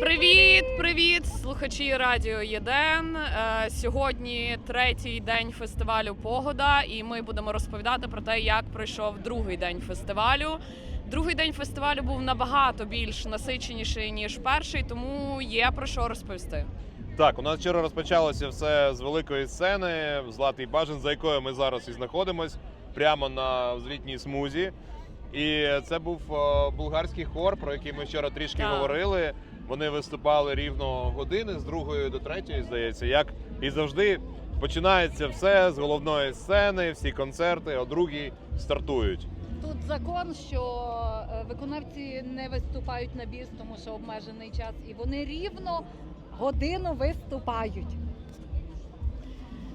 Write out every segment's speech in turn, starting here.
Привіт, привіт, слухачі радіо ЄДЕН. Е, Сьогодні третій день фестивалю Погода, і ми будемо розповідати про те, як пройшов другий день фестивалю. Другий день фестивалю був набагато більш насиченіший ніж перший, тому є про що розповісти. Так, у нас вчора розпочалося все з великої сцени Златий Бажан, за якою ми зараз і знаходимось, прямо на звітній смузі. І це був е, булгарський хор, про який ми вчора трішки Так. говорили. Вони виступали рівно години з другої до третьої, здається, як і завжди. Починається все з головної сцени, всі концерти о другій стартують. Тут закон, що е, виконавці не виступають на біс, тому що обмежений час, і вони рівно годину виступають.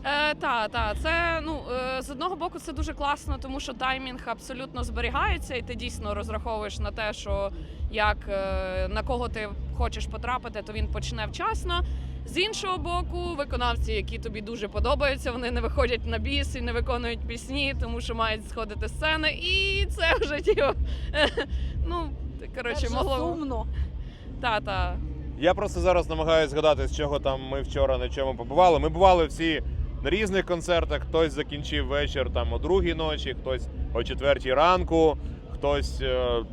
Е, та, та, це ну е, з одного боку це дуже класно, тому що таймінг абсолютно зберігається, і ти дійсно розраховуєш на те, що як е, на кого ти хочеш потрапити, то він почне вчасно. З іншого боку, виконавці, які тобі дуже подобаються, вони не виходять на біс і не виконують пісні, тому що мають сходити з сцени, і це вже ті, ну коротше, могло сумно. та та Я просто зараз намагаюся згадати, з чого там ми вчора на чому побували. Ми бували всі на різних концертах. Хтось закінчив вечір там о другій ночі, хтось о четвертій ранку, хтось е,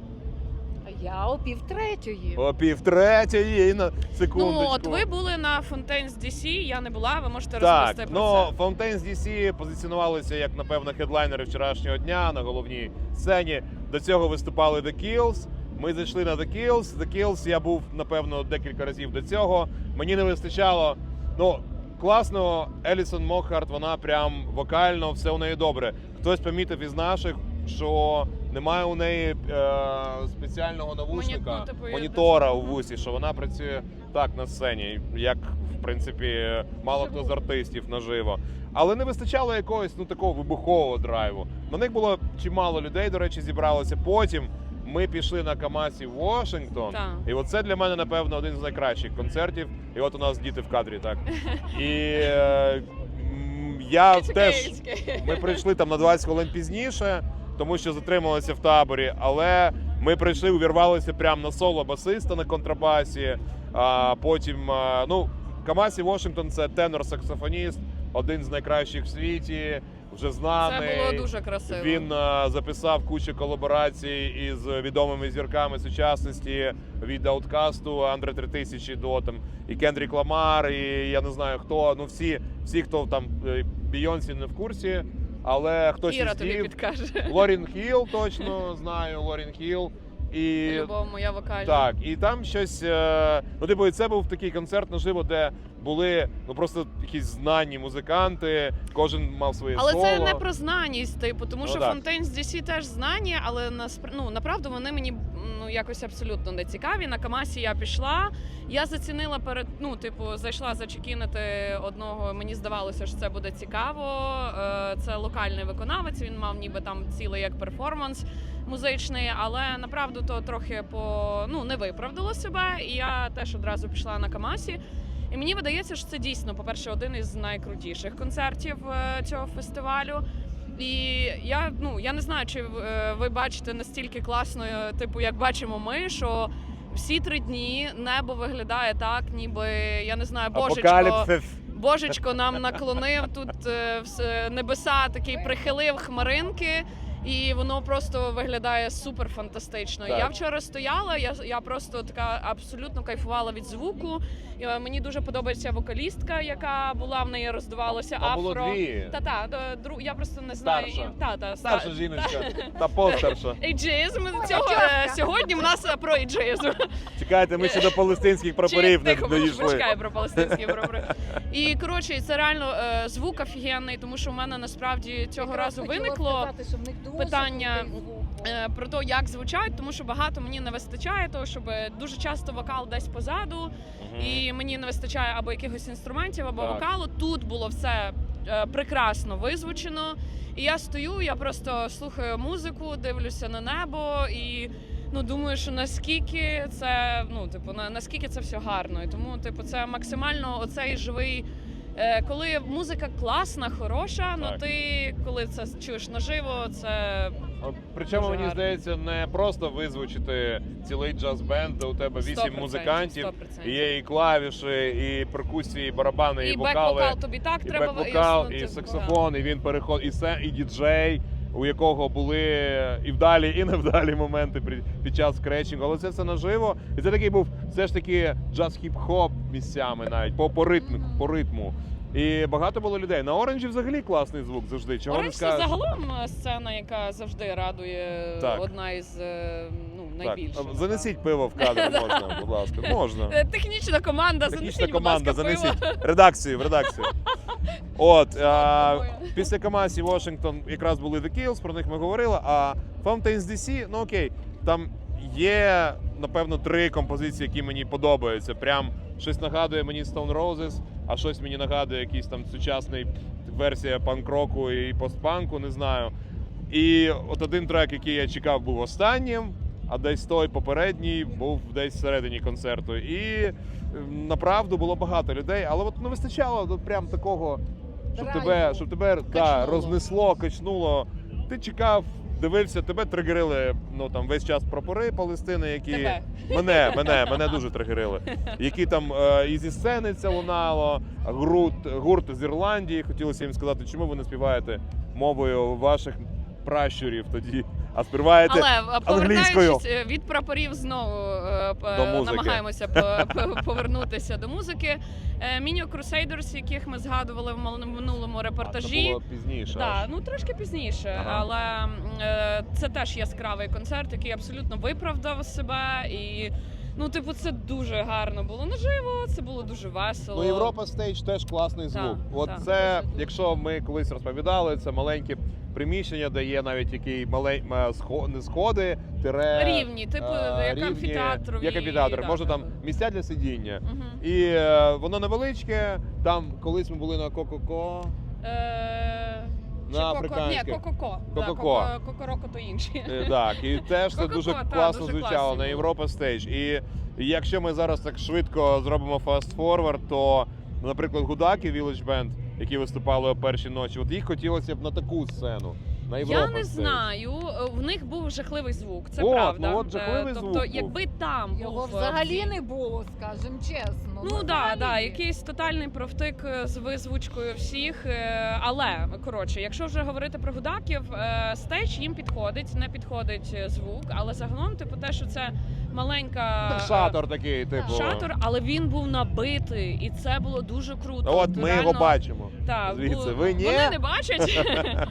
я о півтретьої. о півтретьої на секундочку. ну от ви були на Fontaine's DC, я не була. Ви можете Так, розповісти про ну це. Fountains DC позиціонувалися як, напевно, хедлайнери вчорашнього дня на головній сцені. До цього виступали The Kills. Ми зайшли на The Kills. The Kills я був, напевно, декілька разів до цього. Мені не вистачало. Ну, класно, Елісон Мохарт, вона прям вокально, все у неї добре. Хтось помітив із наших, що немає у неї е, спеціального навушника, ну, типу, я монітора у вусі, що вона працює так на сцені, як в принципі мало хто з артистів наживо. Але не вистачало якогось ну такого вибухового драйву. На них було чимало людей, до речі, зібралося. Потім ми пішли на Камасі в Вашингтон. Так. І оце для мене, напевно, один з найкращих концертів. І от у нас діти в кадрі, так. І е, я теж ми прийшли там на 20 хвилин пізніше, тому що затрималися в таборі. Але ми прийшли, увірвалися прямо на соло басиста на контрабасі. А потім, а, ну, Камасі Вашингтон це тенор-саксофоніст, один з найкращих в світі, вже знаний. Це було дуже красиво. Він е, записав кучу колаборацій із відомими зірками сучасності від Ауткасту, Андре 3000 до там і Кендрік Ламар, і я не знаю хто. Ну всі, всі, хто там е, Бійонсі не в курсі, але хтось Іра із тобі підкаже. Лорін Хіл точно знаю. Лорін Хіл. І Любов моя вокальна. так, і там щось. е, Ну, типу, і це був такий концерт наживо, де були ну просто якісь знані музиканти, кожен мав своє Але соло. це не про знаність, типу, тому Ну, що так. Fontaine's DC теж знані, але наспр... ну, направду вони мені ну, якось абсолютно не цікаві. На Камасі я пішла. Я зацінила перед, ну, типу, зайшла зачекінити одного. Мені здавалося, що це буде цікаво. Е, Це локальний виконавець. Він мав ніби там цілий як перформанс музичний, але направду то трохи по ну не виправдало себе. І я теж одразу пішла на Камасі. І мені видається, що це дійсно, по-перше, один із найкрутіших концертів е, цього фестивалю. І я ну я не знаю, чи е, ви бачите настільки класно, е, типу, як бачимо ми, що всі три дні небо виглядає так, ніби я не знаю, божечко, Апокаліпсис. божечко нам наклонив тут небеса, такий прихилив хмаринки. І воно просто виглядає супер фантастично. Так. Я вчора стояла, я, я просто така абсолютно кайфувала від звуку. І, е, мені дуже подобається вокалістка, яка була в неї роздувалося А було афро. дві. Та та дру я просто не знаю. Старша. і- Та та Старша жіночка та постарша. Ейджизм цього е, сьогодні в нас е, про ейджизм. Чекайте, ми ще до палестинських прапорів не дійшли. почекай про палестинські прапори. І коротше, це реально звук офігенний, тому що в мене насправді цього разу виникло. що в них питання, е, про те, як звучать, тому що багато мені не вистачає, того, щоб дуже часто вокал десь позаду, і мені не вистачає або якихось інструментів, або Так. вокалу. Тут було все е, прекрасно визвучено. І я стою, я просто слухаю музику, дивлюся на небо і. Ну, думаю, що наскільки це, ну, типу, на, наскільки це все гарно. І тому, типу, це максимально оцей живий. Е, коли музика класна, хороша, ну Так. ти коли це чуєш наживо, це Причому Дуже мені гарно. здається, не просто визвучити цілий джаз-бенд, де у тебе вісім 100%, музикантів, 100%. і є і клавіші, і перкусії, і барабани, і, І вокали, бек-вокал тобі так і треба бек-вокал, і саксофон, і він переход, і се, і діджей, у якого були і вдалі, і невдалі моменти під час скретчингу. Але це все наживо. І це такий був все ж таки джаз-хіп-хоп місцями, навіть по, по ритму, по ритму. І багато було людей. На оранжі взагалі класний звук завжди. Чого не Оранж це скажеш? загалом е, сцена, яка завжди радує Так. одна із е, найбільших. Так, занесіть пиво в кадр, можна, будь ласка. Можна. Е, Технічна команда, Технічна занесіть, команда, будь ласка, занесіть. Редакцію, в редакцію. От, а, після Камасі Вашингтон якраз були The Kills, про них ми говорили. А Fountains DC, ну окей, там є, напевно, три композиції, які мені подобаються. Прям щось нагадує мені Stone Roses, а щось мені нагадує якийсь там сучасний версія панк-року і постпанку, не знаю. І от один трек, який я чекав, був останнім, а десь той попередній був десь всередині концерту. І ем, направду було багато людей, але от не вистачало ну, прям такого, щоб Драйву. тебе, щоб тебе та, Качнуло. рознесло, качнуло. Ти чекав, дивився, тебе тригерили ну там весь час прапори Палестини, які Тебе. мене, мене, мене дуже тригерили. Які там е, і зі сцени це лунало, гурт, гурт з Ірландії. Хотілося їм сказати, чому ви не співаєте мовою ваших пращурів тоді, а співаєте Але е, англійською. повертаючись е, від прапорів знову е, п- До музики. намагаємося п- п- повернутися до музики. Мініо Crusaders, яких ми згадували в мал- минулому А, репортажі. Це було пізніше. Так, ну трошки пізніше, Ага. але е, це теж яскравий концерт, який абсолютно виправдав себе. І ну, типу, це дуже гарно було наживо, це було дуже весело. Ну, Європа стейдж теж класний звук. Так, От так. це, якщо ми колись розповідали, це маленьке приміщення, де є навіть які малень... не сходи, тире Рівні, типу, е, як рівні, амфітеатрові, Як амфітеатр. Можна там місця для сидіння. Мгм. І е, воно невеличке. Там колись ми були на Кококо. Е, На африканських. Ні, Кококо. Кококо. Коко- Кокороко то інші. Е, Так, і теж це дуже класно звучало на. Європа стейдж. І якщо ми зараз так швидко зробимо фаст-форвард, то, наприклад, Гудаки Village Band, які виступали о першій ночі, от їх хотілося б на таку сцену. На Європа Я не стейдж. знаю. В них був жахливий звук. Це От, правда. ну от жахливий Е, звук Тобто, був. якби там Його був, е, взагалі не було, скажімо чесно. Ну да, взагалі. да, якийсь тотальний провтик е, з визвучкою всіх. е, Але коротше, якщо вже говорити про гудаків, е, стеч їм підходить, не підходить звук, але загалом, типу, те, що це маленька е, Шатор такий, типу. шатор, але він був набитий, і це було дуже круто. От ми Реально, його бачимо. Так, Звідси. Ви ні? Вони не бачать.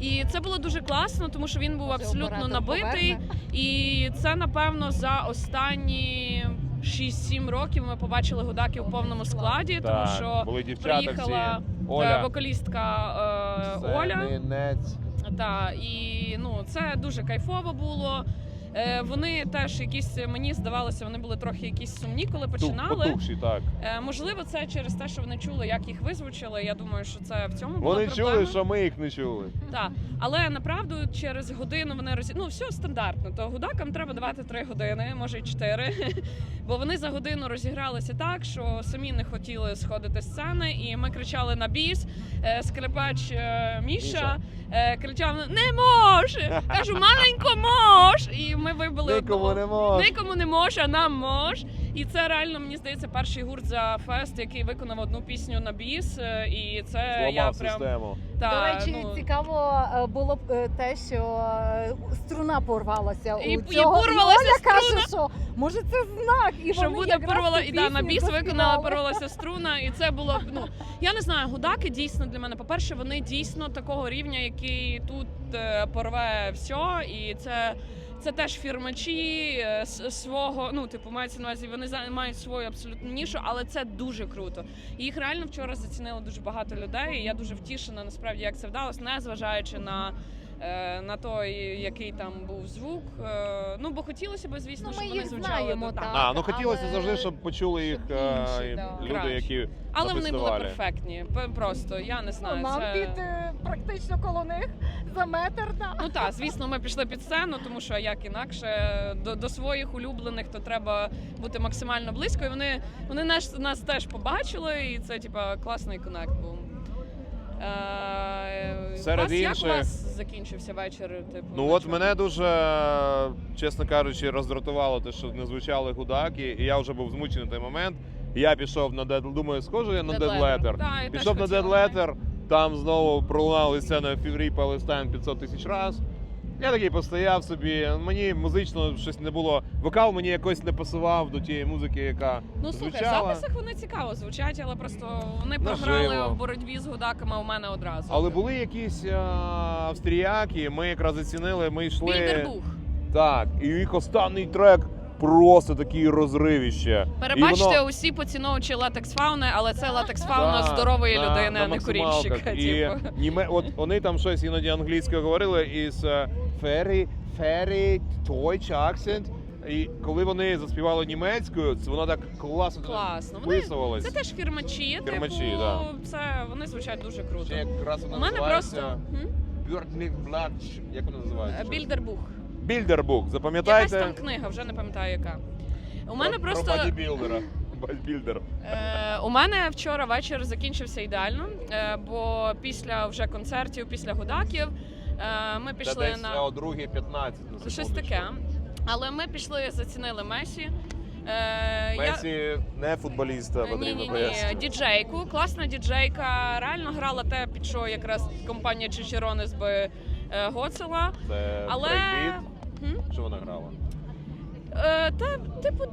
І це було дуже класно, тому що він був абсолютно набитий. І це напевно за останні 6-7 років ми побачили гудаки в повному складі, тому Так, що були дівчата приїхала всі. е, Оля. вокалістка е, Оля. Сенинець. Та і ну це дуже кайфово було. Е, Вони теж якісь мені здавалося, вони були трохи якісь сумні, коли починали. Потухші, так. Е, Можливо, це через те, що вони чули, як їх визвучили. Я думаю, що це в цьому була Вони проблема. чули, що ми їх не чули. Так, але направду через годину вони роз... ну все стандартно. То гудакам треба давати три години, може й чотири. Бо вони за годину розігралися так, що самі не хотіли сходити з сцени, і ми кричали на біс. Е, Скрипач е, Міша, Міша. е, кричав: Не мож! Кажу, маленько мож! І ми вибили Нікому одного. не може. Нікому не може, а нам мож. І це реально мені здається перший гурт за фест, який виконав одну пісню на біс. е, І це я Зламав прям систему. До та, речі, ну, цікаво е, було б е, те, що е, струна порвалася І- у і цього. порвалася Оля каже, що може це знак, і що вони буде якраз порвала цю і да, на пісню біс виконала, заспівали. порвалася струна, і це було ну я не знаю. Гудаки дійсно для мене. По перше, вони дійсно такого рівня, який тут е, порве все, і це. Це теж фірмачі е, с- свого, ну типу мається на увазі, вони за- мають свою абсолютну нішу, але це дуже круто. І їх реально вчора зацінило дуже багато людей. І я дуже втішена насправді, як це вдалося, не зважаючи на, на той, який там був звук. Е, ну бо хотілося б, звісно, Ну, щоб вони звучали знаємо, до- так. А, ну хотілося але завжди, щоб почули їх щоб е, інші, да. люди, Краще. які Але вони були перфектні. Просто я не знаю. Нам це... під е, практично коло них за метр. Да. Ну так, звісно, ми пішли під сцену, тому що як інакше до, до своїх улюблених то треба бути максимально близько. І вони, вони нас, нас теж побачили, і це типа класний конект був. Е, Серед вас, Як у вас закінчився вечір? Типу, Ну от мене дуже, чесно кажучи, роздратувало те, що не звучали гудаки, і я вже був змучений на той момент. Я пішов на дед... думаю, схоже я на дедлетер. Пішов на дедлетер, там знову пролунали сцена Фіврі Палестайн 500 тисяч раз. Я такий постояв собі. Мені музично щось не було. Вокал мені якось не пасував до тієї музики, яка Ну слухай, в записах вони цікаво звучать, але просто вони Наживо. програли в боротьбі з гудаками у мене одразу. Але були якісь а, австріяки, ми якраз зацінили, ми йшли. Бідербух. Так, і їх останній трек просто такий розривіще. Перебачте, воно- усі поціновувачі латекс фауни, але це латекс фауна Да, здорової на- людини, на а не курільщика. І Типу. німе, от вони там щось іноді англійською говорили із very, very Deutsch accent. І коли вони заспівали німецькою, це воно так класно Класно. Вони це теж фірмачі. Фірмачі, типу, да. це вони звучать дуже круто. Ще якраз У мене називається просто м? Burning Як воно називається? Е, Більдербух. Більдербук. Якась там книга, вже не пам'ятаю яка. У мене Про- просто Про бодібілдера. Бодібілдер. Е, у мене вчора вечір закінчився ідеально, е, бо після вже концертів, після гудаків, е, ми Це пішли десь на о 2.15. на щось таке. Але ми пішли, зацінили Месі. Е, Месі не футболіста, Ні, потрібно ні, ні, пояснити. діджейку, класна діджейка. Реально грала те, під що якраз компанія Чичеронес би е, гоцила. Це Але брейкбіт. Що вона грала? Е, та, типу,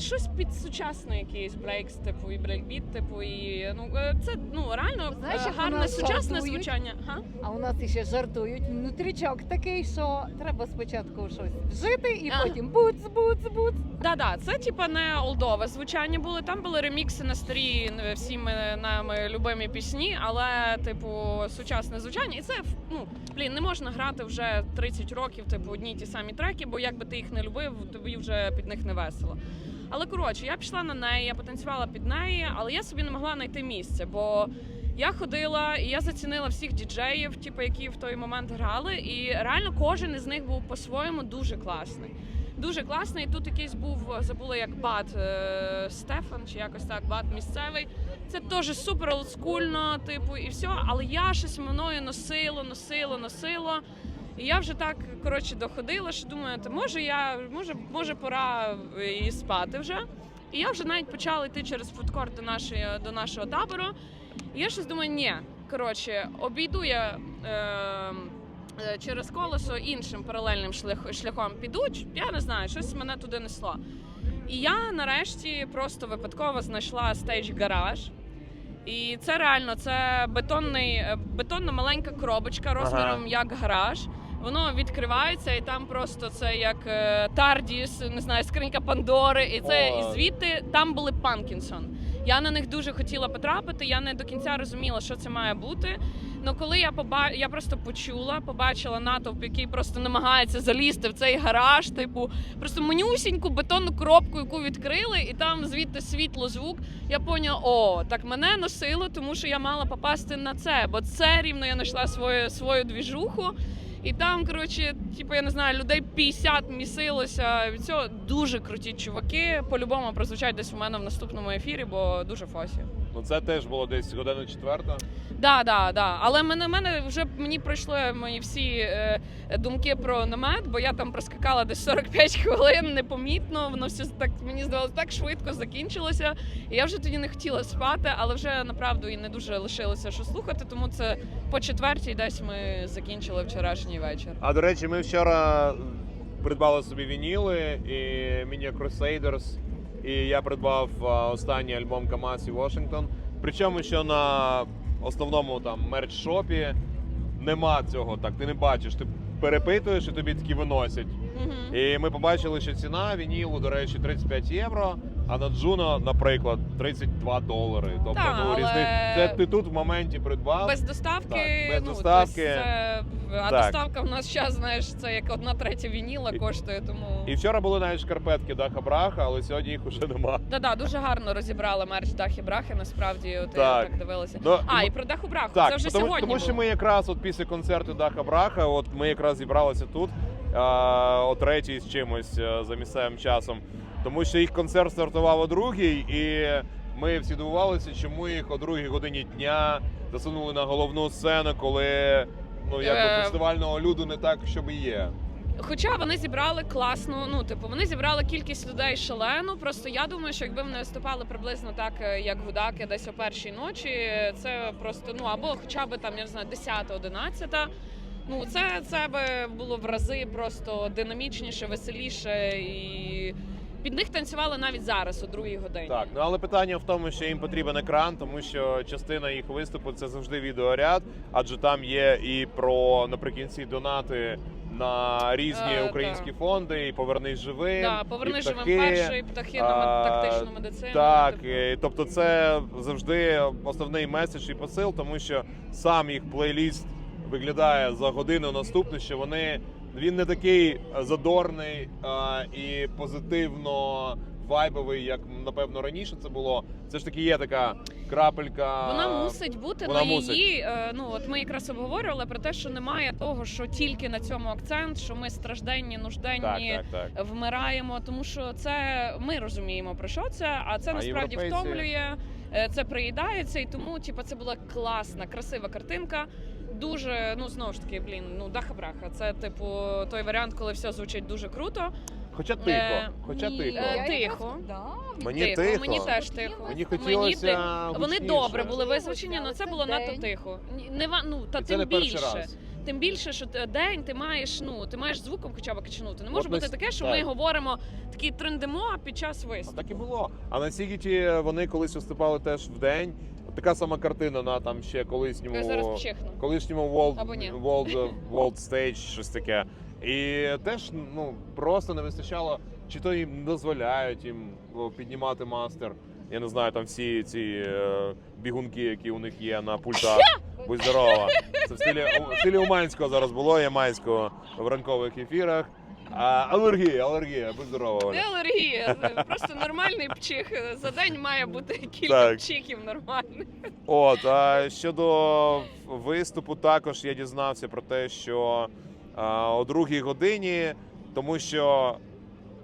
щось під сучасний якийсь брейкс, типу, і брейкбіт, типу, і ну е, це ну реально Знаєш, е, як гарне нас сучасне жартують? звучання. Га? А у нас іще жартують. Внутрічок такий, що треба спочатку щось вжити і Ага. потім буц, буц, буц. Да-да, це типа не олдове звучання були. Там були ремікси на старі е, всіми нами любимі пісні, але типу сучасне звучання. І це ну блін, не можна грати вже 30 років, типу одні й ті самі треки, бо якби ти їх не любив, тобі вже під них не весело. Але коротше, я пішла на неї, я потанцювала під неї, але я собі не могла знайти місце, бо я ходила і я зацінила всіх діджеїв, типу, які в той момент грали, і реально кожен із них був по-своєму дуже класний. Дуже класний. І тут якийсь був забула як бат е, Стефан, чи якось так, бат місцевий. Це теж супер олдскульно, типу, і все. Але я щось мною носило, носило, носило. І я вже так коротше доходила, що думаю, «Та може я може, може пора і спати вже. І я вже навіть почала йти через фудкорт до нашої до нашого табору. І я щось думаю, ні, коротше, обійду я. Е, е, Через колесо іншим паралельним шлях, шляхом піду, я не знаю, щось мене туди несло. І я нарешті просто випадково знайшла стейдж гараж. І це реально це бетонний, е, бетонна маленька коробочка розміром як гараж. Воно відкривається, і там просто це як е, Тардіс, не знаю, скринька Пандори. І це О. і звідти там були Панкінсон. Я на них дуже хотіла потрапити. Я не до кінця розуміла, що це має бути. Ну коли я поба... я просто почула, побачила натовп, який просто намагається залізти в цей гараж, типу, просто манюсіньку бетонну коробку, яку відкрили, і там звідти світло, звук. Я поняла, о, так мене носило, тому що я мала попасти на це, бо це рівно я знайшла свою свою двіжуху. І там, коротше, типу, я не знаю, людей 50 місилося. Від цього дуже круті чуваки. По-любому прозвучать десь у мене в наступному ефірі, бо дуже фосі. Ну це теж було десь година четверта. Да, да, да. Але мене, мене вже мені пройшли мої всі е, думки про намет, бо я там проскакала десь 45 хвилин непомітно. Воно все так мені здавалося так швидко закінчилося. І я вже тоді не хотіла спати, але вже направду і не дуже лишилося що слухати. Тому це по четвертій десь ми закінчили вчорашній вечір. А до речі, ми вчора придбали собі вініли і Mini Crusaders. І я придбав останній альбом Камасі Вашингтон. Причому, що на основному там мерч-шопі нема цього. Так, ти не бачиш. Ти перепитуєш і тобі такі виносять. Угу. І ми побачили, що ціна вінілу, до речі, 35 євро. А на Джуно, наприклад, 32 долари. Тобто, Так, ну але- різни... це ти тут в моменті придбав. Без доставки, Так, без ну, доставки. це, а Так. доставка в нас зараз, знаєш, це як одна третя вініла коштує, тому. І вчора були навіть шкарпетки Даха Браха, але сьогодні їх уже нема. Да-да, дуже гарно розібрали мерч Дахи Брахи. Насправді, от я Так. так дивилася. Ну, А, і про Даху Браху. Так, це вже тому, сьогодні. тому що було. ми якраз от після концерту Даха Браха, от ми якраз зібралися тут о третій з чимось за місцевим часом. Тому що їх концерт стартував о другій, і ми всі дивувалися, чому їх о другій годині дня засунули на головну сцену, коли ну якби Е. фестивального люду не так, щоб і є. Хоча вони зібрали класну, ну типу, вони зібрали кількість людей шалену. Просто я думаю, що якби вони виступали приблизно так, е, як гудаки, десь о першій ночі, це просто ну або хоча б там я не знаю, 10-11, Ну це, це би було в рази просто динамічніше, веселіше і. Під них танцювали навіть зараз, у другій годині. Так, ну але питання в тому, що їм потрібен екран, тому що частина їх виступу це завжди відеоряд, адже там є і про наприкінці донати на різні Е, українські так. фонди, і повернись живим. Да, і поверни живим перший, птахи на тактичну медицину. Так, Типу, е, тобто це завжди основний меседж і посил, тому що сам їх плейліст виглядає за годину наступну, що вони він не такий задорний а, і позитивно вайбовий, як напевно раніше це було. Це ж таки є така крапелька. Вона мусить бути вона на мусить. її. е, Ну от ми якраз обговорювали про те, що немає того, що тільки на цьому акцент, що ми стражденні, нужденні. Так, так, так. Вмираємо, тому що це ми розуміємо про що це, а це А насправді європейці? втомлює, е, це приїдається, і тому, типу, це була класна, красива картинка. Дуже, ну знову ж таки, блін, ну даха браха. Це типу той варіант, коли все звучить дуже круто. Хоча тихо, Е, хоча Ні, тихо. Е, я тихо. якраз- Да, Мені тихо. Мені теж тихо. Мені хотілося ти- Вони гучніше. добре були визначені, визвучені, але це було надто тихо. Ні, Не ва- ну та І це тим не перший більше. раз. Тим більше, що день ти маєш, ну ти маєш звуком хоча б качнути. Не може От ми бути с- таке, що так. ми говоримо такі трендимо під час А виступу. так і було. А на Сігіті вони колись виступали теж в день. Така сама картина на там ще колишньому Я зараз вчихну. колишньому World, Або ні. World, World Stage, щось таке. І теж ну просто не вистачало, чи то їм не дозволяють їм о, піднімати мастер. Я не знаю, там всі ці е, бігунки, які у них є на пультах. Будь здорова. Це в стилі, в стилі Уманського зараз було, Ямайського в ранкових ефірах. А, алергія, алергія, будь здорова. Оля. Не алергія, просто нормальний пчих. За день має бути кілька Так. пчихів нормальних. От а щодо виступу, також я дізнався про те, що а, о другій годині, тому що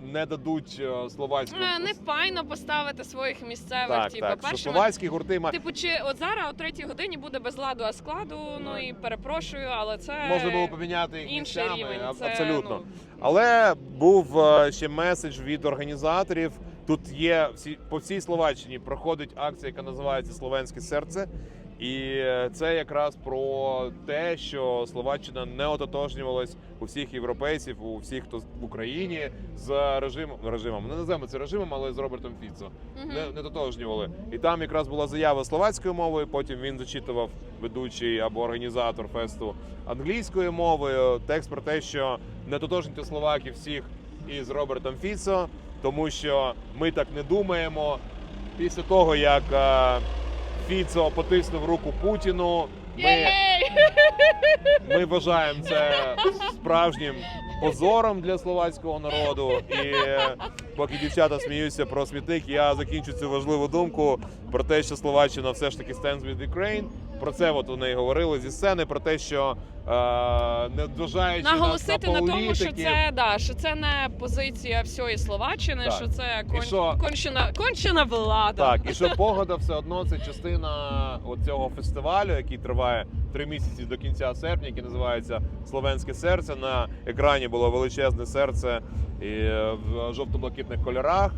не дадуть е, словацьку. Е, Не файно поставити своїх місцевих. так, типу, так, що першими словацькі гурти ма... Типу, чи от зараз о третій годині буде без ладу, а складу. Ну і перепрошую, але це можна було поміняти їх інший місцями. рівень. Це, абсолютно. Ну, Але був е, ще меседж від організаторів. Тут є всі по всій Словаччині проходить акція, яка називається Словенське серце. І е, це якраз про те, що Словаччина не ототожнювалась у всіх європейців, у всіх, хто в Україні з режимом режимом. Не називаємо це режимом, але з Робертом Фіцо. мгм. Не, не тотожнювали. І там якраз була заява словацькою мовою. Потім він зачитував ведучий або організатор фесту англійською мовою. Текст про те, що не тотожнюйте словаків всіх із Робертом Фіцо, тому що ми так не думаємо. Після того як е, Фіцо потиснув руку Путіну, ми, ми вважаємо це справжнім позором для словацького народу. І е, поки дівчата сміються про смітник, я закінчу цю важливу думку про те, що Словаччина все ж таки stands with Ukraine. Про це от вони говорили зі сцени, про те, що е, не зважаючи Наголосити на, на тому, що це да, що це не позиція всієї Словаччини, Так. що це кон... що- кончена, кончена влада. Так, і що погода все одно це частина цього фестивалю, який триває три місяці до кінця серпня, який називається Словенське серце. На екрані було величезне серце і е, в жовто-блакитних кольорах.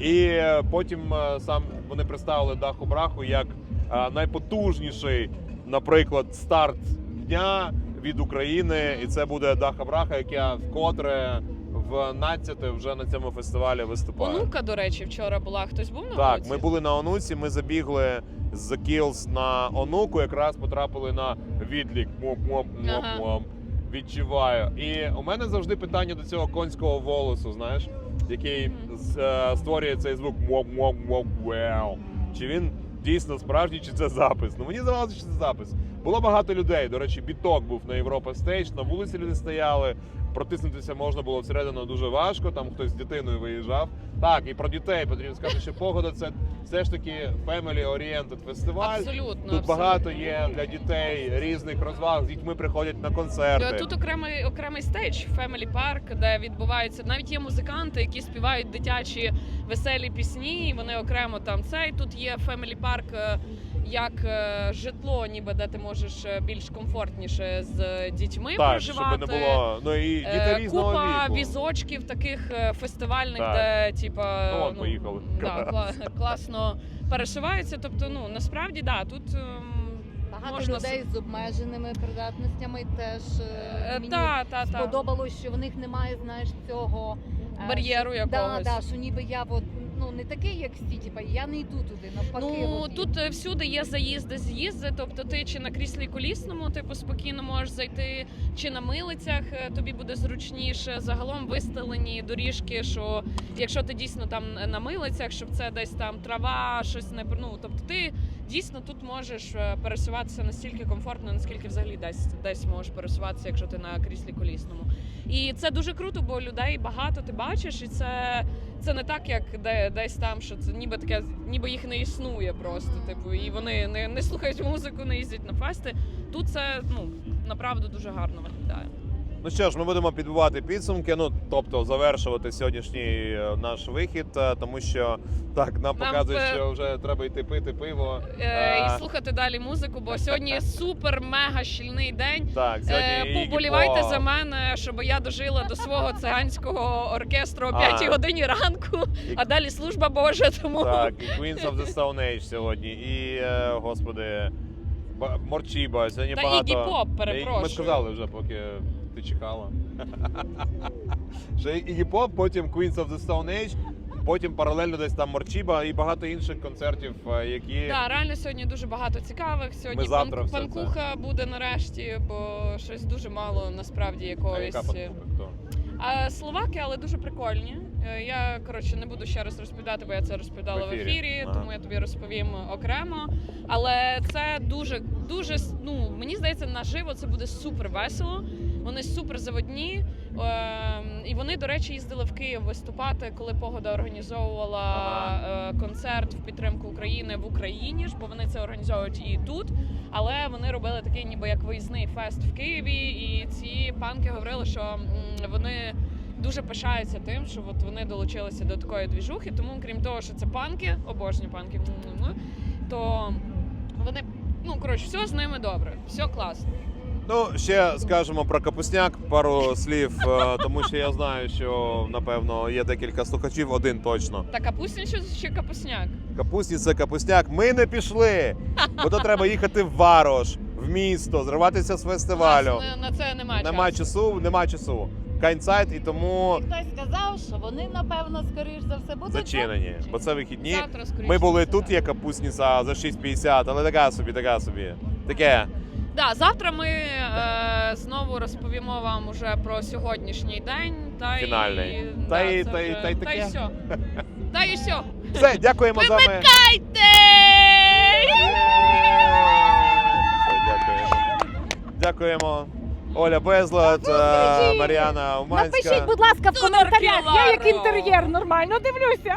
І е, потім е, сам вони представили даху браху як е, найпотужніший, наприклад, старт дня від України. І це буде даха браха, яка вкотре в 12 вже на цьому фестивалі виступає. Онука, до речі, вчора була. Хтось був на Так, вулиці? ми були на онуці, ми забігли з Kills на онуку, якраз потрапили на відлік. Ага. Відчуваю. І у мене завжди питання до цього конського волосу, знаєш, який е, створює цей звук вау. Чи він дійсно справжній, чи це запис? Ну мені здавалося, що це запис. Було багато людей. До речі, біток був на Європа Стейдж, на вулиці люди стояли. Протиснутися можна було всередину дуже важко. Там хтось з дитиною виїжджав. Так, і про дітей потрібно сказати, що погода це все ж таки family oriented фестиваль. Абсолютно. Тут абсолютно. багато є для дітей різних розваг. З дітьми приходять на концерти. Тут окремий окремий стейдж Family Park, де відбуваються навіть є музиканти, які співають дитячі веселі пісні. Вони окремо там цей. Тут є Family е, як е, житло, ніби де ти можеш е, більш комфортніше з дітьми Так, проживати. щоб не було. Ну і Е, діти різного Купа віку. візочків таких е, фестивальних, Так. де типа Ну, от поїхали. Да, кла- класно перешиваються. Тобто, ну насправді да, тут ем, Багато Можна людей з обмеженими придатностями теж е, е, мені та, та, та. сподобалось, що в них немає, знаєш, цього е, Бар'єру якогось. Да, да, що ніби я от, ну не такий, як всі, типа я не йду туди, навпаки. Ну от, тут е, всюди є заїзди, з'їзди. Тобто ти чи на кріслі колісному, типу спокійно можеш зайти, чи на милицях е, тобі буде зручніше. Загалом вистелені доріжки, що якщо ти дійсно там на милицях, щоб це десь там трава, щось не ну, тобто ти дійсно тут можеш е, пересуватися настільки комфортно, наскільки взагалі десь десь можеш пересуватися, якщо ти на кріслі колісному. І це дуже круто, бо людей багато ти бачиш, і це, це не так, як де, десь там, що це ніби таке, ніби їх не існує просто. Типу, і вони не, не слухають музику, не їздять на фести. Тут це ну направду дуже гарно виглядає. Ну що ж, ми будемо підбивати підсумки. Ну тобто завершувати сьогоднішній е, наш вихід, е, тому що так нам Нам, показує, е, що вже треба йти пити пиво. Е, і слухати далі музику, бо сьогодні супер мега щільний день. Так, сьогодні Е, поболівайте Pop. за мене, щоб я дожила до свого циганського оркестру о А. 5 годині ранку, І- а далі служба Божа. Тому Так, і Queens of the Stone Age сьогодні, і е, господи, Морчіба. Сьогодні та багато. Ігі Поп, Ми перепрошую. сказали вже, поки ти чекала. Що Iggy Pop, потім Queens of the Stone Age, потім паралельно десь там Морчіба і багато інших концертів, е, які Так, реально сьогодні дуже багато цікавих. Сьогодні Ми завтра пан- все це. панкуха буде нарешті, бо щось дуже мало насправді А якоїсь. яка подруга, хто? А словаки, але дуже прикольні. Е, Я коротше не буду ще раз розповідати, бо я це розповідала В в ефірі. ефірі, Ага. тому я тобі розповім окремо. Але це дуже, дуже ну мені здається, наживо це буде супер весело. Вони супер заводні. Ем, і вони, до речі, їздили в Київ виступати, коли погода організовувала е, концерт в підтримку України в Україні ж, бо вони це організовують і тут. Але вони робили такий, ніби як виїзний фест в Києві. І ці панки говорили, що вони дуже пишаються тим, що от вони долучилися до такої двіжухи. Тому, крім того, що це панки, обожні панки, то вони ну коротше, все з ними добре, все класно. Ну, ще скажемо про капусняк пару слів, е, тому що я знаю, що напевно є декілька слухачів, один точно. Та капустня чи ще капусняк? Капусні це капусняк. Ми не пішли, бо то треба їхати в Варош, в місто, зриватися з фестивалю. У нас на, це немає Нема часу. часу, нема часу. Кайнсайт, і тому І хтось сказав, що вони напевно скоріш за все будуть зачинені. Бо це вихідні. Завтра, Ми були тут, є капусниця за 6,50, але така собі, така собі. Таке. Да, завтра ми е, знову розповімо вам уже про сьогоднішній день. Та Фінальний. І, Та да, й- це та й- вже- та й Та й таке. все. Та й все. Все, дякуємо за вами. Вимикайте! Все, дякуємо. Дякуємо. Оля Безлад, е, Мар'яна Уманська. Напишіть, будь ласка, в коментарях. Я як інтер'єр нормально дивлюся.